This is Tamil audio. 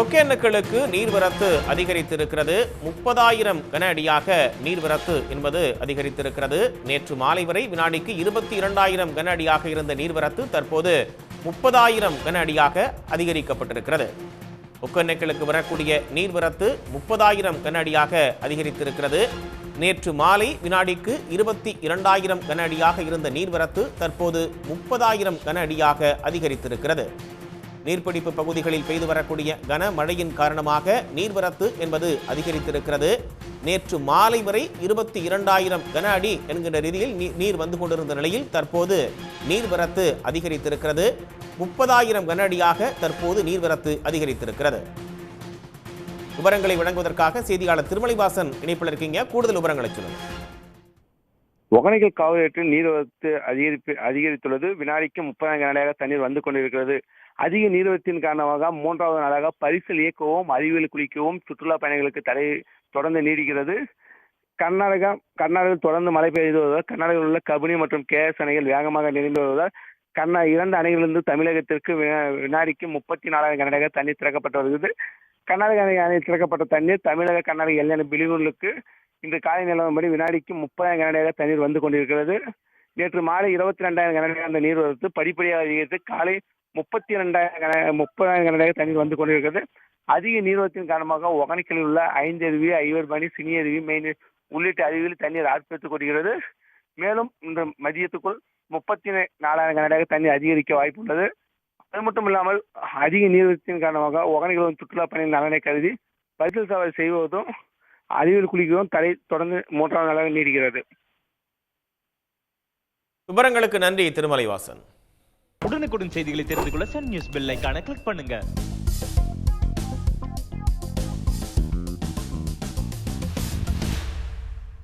ஒகேனக்கலுக்கு நீர்வரத்து அதிகரித்திருக்கிறது. முப்பதாயிரம் கன அடியாக நீர்வரத்து என்பது அதிகரித்திருக்கிறது. நேற்று மாலை வரை வினாடிக்கு இருபத்தி இரண்டாயிரம் கன அடியாக இருந்த நீர்வரத்து தற்போது முப்பதாயிரம் கன அடியாக அதிகரிக்கப்பட்டிருக்கிறது. ஒகேனக்கலுக்கு வரக்கூடிய நீர்வரத்து முப்பதாயிரம் கன அடியாக அதிகரித்திருக்கிறது. நேற்று மாலை வினாடிக்கு இருபத்தி இரண்டாயிரம் கன அடியாக இருந்த நீர்வரத்து தற்போது முப்பதாயிரம் கன அடியாக அதிகரித்திருக்கிறது. நீர்ப்பிடிப்பு பகுதிகளில் பெய்து வரக்கூடிய கனமழையின் காரணமாக நீர்வரத்து என்பது அதிகரித்திருக்கிறது. நேற்று மாலை வரை இருபத்தி இரண்டாயிரம் கன அடி என்கின்ற ரீதியில் நீர் வந்து கொண்டிருந்த நிலையில் தற்போது நீர்வரத்து அதிகரித்திருக்கிறது. முப்பதாயிரம் கன அடியாக தற்போது நீர்வரத்து அதிகரித்திருக்கிறது. விவரங்களை வழங்குவதற்காக செய்தியாளர் திருமலைவாசன் இணைப்பில் இருக்கீங்க. கூடுதல் விவரங்களை சொல்லுங்கள் ஒகனைகள் காவிரியாற்றில் நீர்வரத்து அதிகரிப்பு அதிகரித்துள்ளது. வினாடிக்கு முப்பதாயிரம் நாளாக தண்ணீர் வந்து கொண்டிருக்கிறது. அதிக நீர்வரத்தின் காரணமாக மூன்றாவது நாளாக பரிசல் இயக்கவும் அறிவியல் குளிக்கவும் சுற்றுலா பயணிகளுக்கு தடை தொடர்ந்து நீடிக்கிறது. கர்நாடகா கர்நாடகத்தில் தொடர்ந்து மழை பெய்து வருவதால் கர்நாடகாவில் உள்ள கபினி மற்றும் கேஎஸ் அணைகள் வேகமாக நிறைந்து வருவதால் கர்நா இரண்டு அணைகளிலிருந்து தமிழகத்திற்கு வினாடிக்கு முப்பத்தி நாலாயிரம் கனடாக தண்ணீர் திறக்கப்பட்டு வருகிறது. கர்நாடக அணை அணை திறக்கப்பட்ட தண்ணீர் தமிழக கர்நாடக எல்லையான பிலிகுண்டுக்கு இன்று காலை நிலவரப்படி வினாடிக்கு முப்பதாயிரம் கனடியாக தண்ணீர் வந்து கொண்டிருக்கிறது. நேற்று மாலை இருபத்தி ரெண்டாயிரம் கனடியாக அந்த நீர் வரத்து படிப்படியாக அதிகரித்து காலை முப்பத்தி ரெண்டாயிரம் கன முப்பதாயிரம் கனடியாக தண்ணீர் வந்து கொண்டிருக்கிறது. அதிக நீர்வரத்தின் காரணமாக ஒகனைக்கலில் உள்ள ஐந்து அருவி ஐவர் மணி சினி அருவி மெயின் உள்ளிட்ட அருவியில் தண்ணீர் ஆர்ப்பரித்துக் கொள்கிறது மேலும் இந்த மதியத்துக்குள் முப்பத்தி நாலாயிரம் கனடியாக தண்ணீர் அதிகரிக்க வாய்ப்புள்ளது அது மட்டும் இல்லாமல் அதிக நீர்வரத்தின் காரணமாக ஒகனைகளும் சுற்றுலா பயணிகள் நலனை கருதி பரிசல் சவாரி செய்வதும் அறிவியல் குளிக்கவும் தடை தொடர்ந்து மூன்றாவது நாளாக நீடிக்கிறது. விவரங்களுக்கு நன்றி திருமலைவாசன். உடனுக்குடன் செய்திகளை தெரிந்து கொள்ள சன் நியூஸ் பெல் ஐகானை கிளிக் பண்ணுங்க.